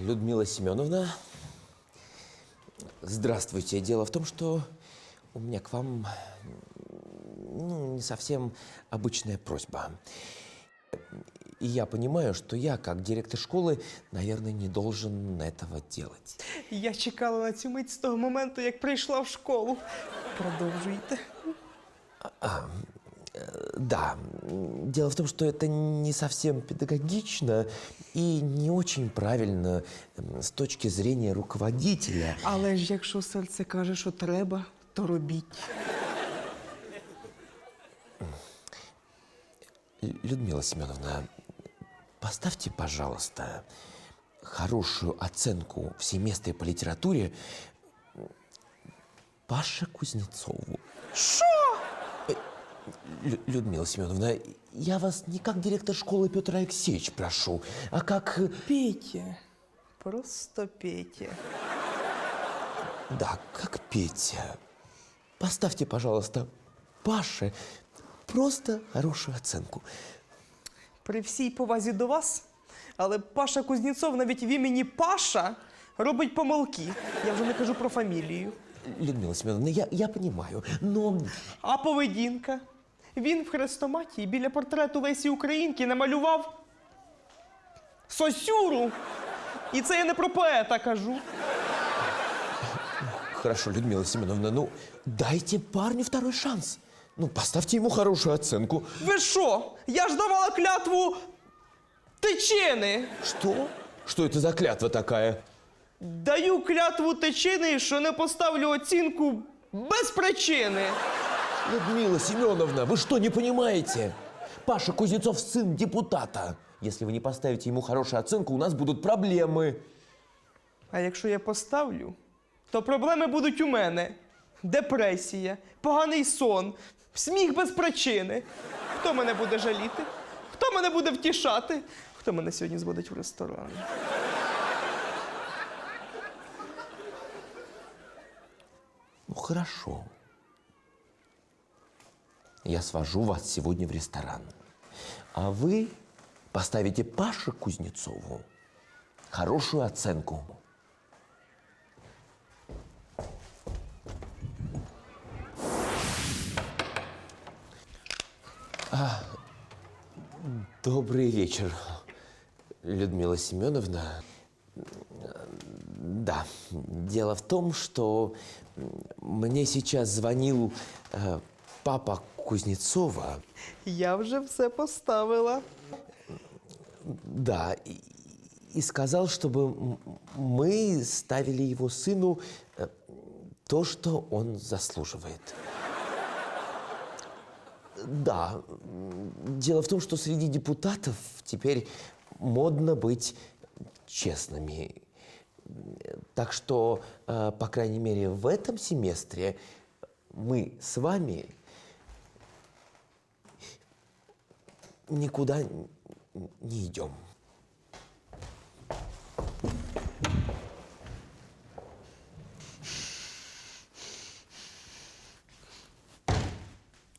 Людмила Семеновна, здравствуйте. Дело в том, что у меня к вам ну, не совсем обычная просьба. И я понимаю, что я, как директор школы, наверное, не должен этого делать. Я чекала на цю мить з того моменту, як прийшла в школу. Продовжуйте. Да, дело в том, что это не совсем педагогично и не очень правильно м, с точки зрения руководителя. Але ж якщо серце каже, що треба, то робіть. Людмила Семеновна, поставьте, пожалуйста, хорошую оценку в семестре по литературе Паше Кузнецову. Що? Лю- Людмила Семеновна, я вас не как директор школы Петр Алексеевич прошу, а как... э, Петя. Просто Петя. Да, как Петя. Поставьте, пожалуйста, Паше просто хорошую оценку. При всій повазі до вас, але Паша Кузнєцов навіть в імені Паша робить помилки. Я вже не кажу про фамілію. Людмила Семеновна, я, я понимаю, но... А поведінка? Він в хрестоматії біля портрету Лесі Українки намалював сосюру. І це я не про поета кажу. Хорошо, Людмила Семеновна, ну дайте парню второй шанс. Ну, поставьте ему хорошую оценку. Ви що? Я ж давала клятву тичини. Что? Что это за клятва такая? Даю клятву тичини, що не поставлю оцінку без причини. Людмила Семеновна, вы что, не понимаете? Паша Кузнецов сын депутата. Если вы не поставите ему хорошую оценку, у нас будут проблемы. А якщо я поставлю, то проблеми будуть у мене: депресія, поганий сон, сміх без причини. Хто мене буде жаліти? Хто мене буде втішати? Хто мене сьогодні зводить в ресторан? Хорошо. Я свожу вас сегодня в ресторан. А вы поставите Паше Кузнецову хорошую оценку. А, добрый вечер, Людмила Семеновна. Да, дело в том, что мне сейчас звонил э, папа Кузнецова. Я вже все поставила. Да, и, и сказал, чтобы м- мы ставили его сыну э, то, что он заслуживает. Да, м, дело в том, что среди депутатов теперь модно быть честными. Так что, э, по крайней мере, в этом семестре мы с вами никуда н- не идем.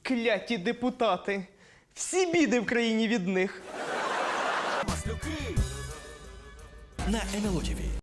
Кляті депутати. Всі біди в країні від них. на НЛО ТВ.